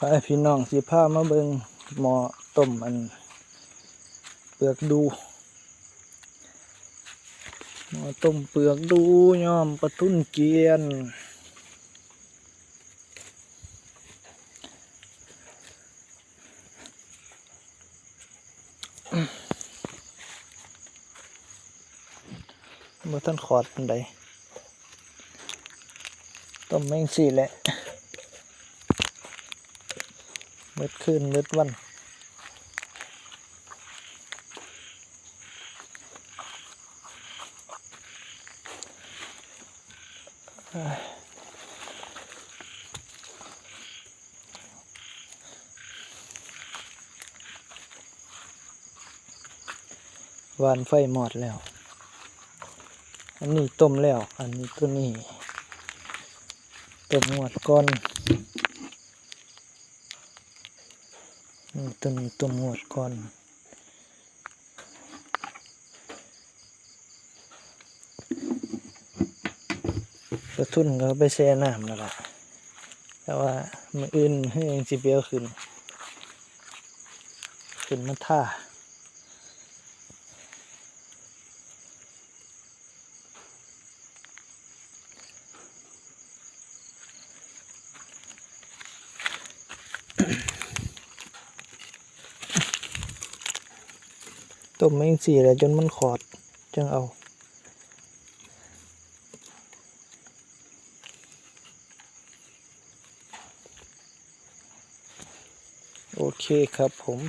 ไปพี่น้องสิพามาเบิงหมอต้มอัน เปลือกดูหมอต้มเปลือกดูย่อมปลาทุนเกียนบ่ทันขอดปันใดต้มแมงสี่แหละเม็ดคืนเม็ดวันวานไฟหมอดแล้ว อันนี้ต้มแล้ว อันนี้ตัวนี้ต้มหมดก่อนนี่ ตัวนี้ต้มหมดก่อนกระทุนก็ไปแช่น้ำแล้วล่ะแต่ว่ามันอื่นให้ยังสิเปียวขึ้น ขึ้นมาท่า ต้มแมงสี่แล้วจนมันขอด จังเอาโอเคครับผม